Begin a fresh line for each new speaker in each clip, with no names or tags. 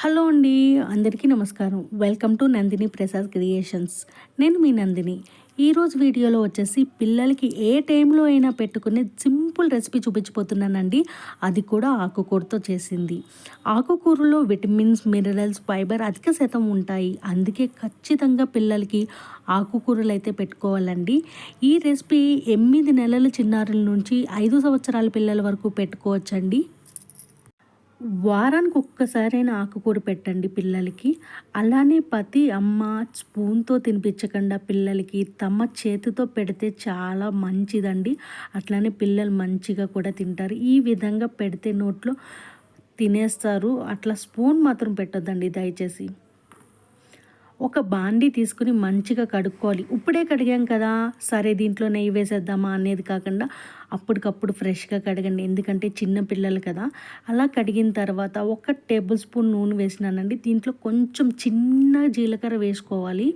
Hello అండి అందరికీ నమస్కారం. Welcome to Nandini Prasad creations. నేను మీ నందిని. ఈరోజు వీడియోలో వచ్చేసి పిల్లలకి ఏ టైంలో అయినా పెట్టుకునే సింపుల్ రెసిపీ చూపించిపోతున్నానండి అది కూడా ఆకుకూరతో చేసింది. ఆకుకూరలో విటమిన్స్ మినరల్స్ ఫైబర్ అధిక శాతం ఉంటాయి. అందుకే ఖచ్చితంగా పిల్లలకి ఆకుకూరలు అయితే పెట్టుకోవాలండి. ఈ రెసిపీ ఎనిమిది నెలల చిన్నారుల నుంచి ఐదు సంవత్సరాల పిల్లల వరకు పెట్టుకోవచ్చండి. వారానికి ఒక్కసారైనా ఆకుకూర పెట్టండి పిల్లలకి. అలానే ప్రతి అమ్మ స్పూన్తో తినిపించకుండా పిల్లలకి తమ చేతితో పెడితే చాలా మంచిదండి. అట్లానే పిల్లలు మంచిగా కూడా తింటారు. ఈ విధంగా పెడితే నోట్లో తినేస్తారు. అట్లా స్పూన్ మాత్రం పెట్టొద్దండి దయచేసి. ఒక బాండీ తీసుకుని మంచిగా కడుక్కోవాలి. ఇప్పుడే కడిగాం కదా. సరే దీంట్లో నెయ్యి వేసేద్దామా అనేది కాకుండా అప్పటికప్పుడు ఫ్రెష్గా కడగండి. ఎందుకంటే చిన్న పిల్లలు కదా. అలా కడిగిన తర్వాత ఒక టేబుల్ స్పూన్ నూనె వేసినానండి. దీంట్లో కొంచెం చిన్న జీలకర్ర వేసుకోవాలి.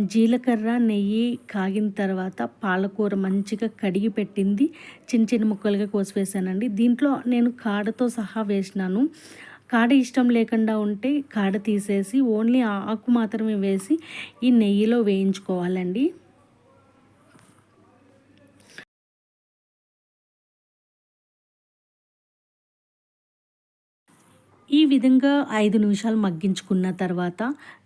జీలకర్ర నెయ్యి కాగిన తర్వాత పాలకూర మంచిగా కడిగి పెట్టింది. చిన్న చిన్న ముక్కలుగా కోసి వేసానండి. దీంట్లో నేను కాడతో సహా వేసినాను. కాడ ఇష్టం లేకుండా ఉంటే కాడ తీసేసి ఓన్లీ ఆకు మాత్రమే వేసి ఈ నెయ్యిలో వేయించుకోవాలండి. ఈ విధంగా ఐదు నిమిషాలు మగ్గించుకున్న తర్వాత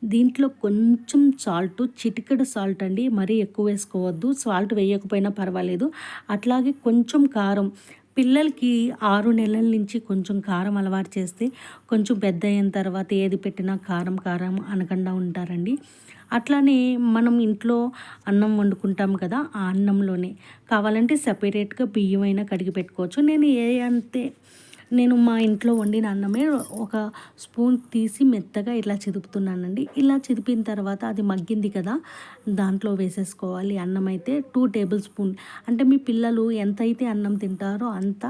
దీంట్లో కొంచెం సాల్ట్ చిటికెడు సాల్ట్ అండి మరీ ఎక్కువ వేసుకోవద్దు. సాల్ట్ వేయకపోయినా పర్వాలేదు. అట్లాగే కొంచెం కారం పిల్లలకి ఆరు నెలల నుంచి కొంచెం కారం అలవాటు చేస్తే కొంచెం పెద్ద అయిన తర్వాత ఏది పెట్టినా కారం కారం అనకుండా ఉంటారండి. అట్లానే మనం ఇంట్లో అన్నం వండుకుంటాం కదా ఆ అన్నంలోనే కావాలంటే సపరేట్గా బియ్యం అయినా కడిగి పెట్టుకోవచ్చు. నేను ఏ అంతే నేను మా ఇంట్లో వండిన అన్నమే ఒక స్పూన్ తీసి మెత్తగా ఇలా చిదుపుతున్నానండి. ఇలా చిదిపిన తర్వాత అది మగ్గింది కదా దాంట్లో వేసేసుకోవాలి. అన్నం అయితే టూ టేబుల్ స్పూన్. అంటే మీ పిల్లలు ఎంతైతే అన్నం తింటారో అంత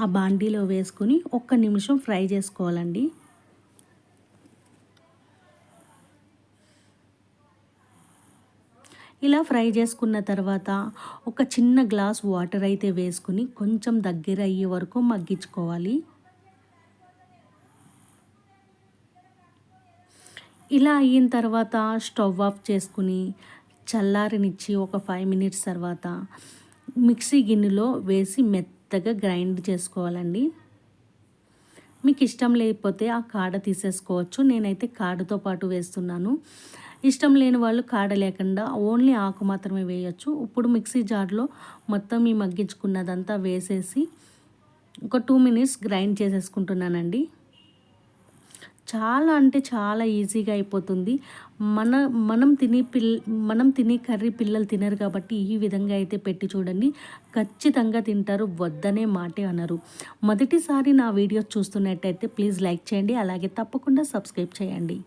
ఆ బాండీలో వేసుకుని ఒక్క నిమిషం ఫ్రై చేసుకోవాలండి. ఇలా ఫ్రై చేసుకున్న తర్వాత ఒక చిన్న గ్లాస్ వాటర్ అయితే వేసుకుని కొంచెం దగ్గర అయ్యే వరకు మగ్గించుకోవాలి. ఇలా అయిన తర్వాత స్టవ్ ఆఫ్ చేసుకుని చల్లారినిచ్చి ఒక ఫైవ్ మినిట్స్ తర్వాత మిక్సీ గిన్నెలో వేసి మెత్తగా గ్రైండ్ చేసుకోవాలండి. మీకు ఇష్టం లేకపోతే ఆ కాడ తీసేసుకోవచ్చు. నేనైతే కాడతో పాటు వేస్తున్నాను. ఇష్టం లేని వాళ్ళు కాడ లేకుండా ఓన్లీ ఆకు మాత్రమే వేయచ్చు. ఇప్పుడు మిక్సీ జార్లో మొత్తం ఈ మగ్గించుకున్నదంతా వేసేసి ఒక టూ మినిట్స్ గ్రైండ్ చేసేసుకుంటున్నానండి. చాలా అంటే చాలా ఈజీగా అయిపోతుంది. మన మనం తిని పిల్ మనం తిని కర్రీ పిల్లలు తినరు కాబట్టి ఈ విధంగా అయితే పెట్టి చూడండి. ఖచ్చితంగా తింటారు వద్దనే మాటే అనరు. మొదటిసారి నా వీడియోస్ చూస్తున్నట్టయితే ప్లీజ్ లైక్ చేయండి అలాగే తప్పకుండా సబ్స్క్రైబ్ చేయండి.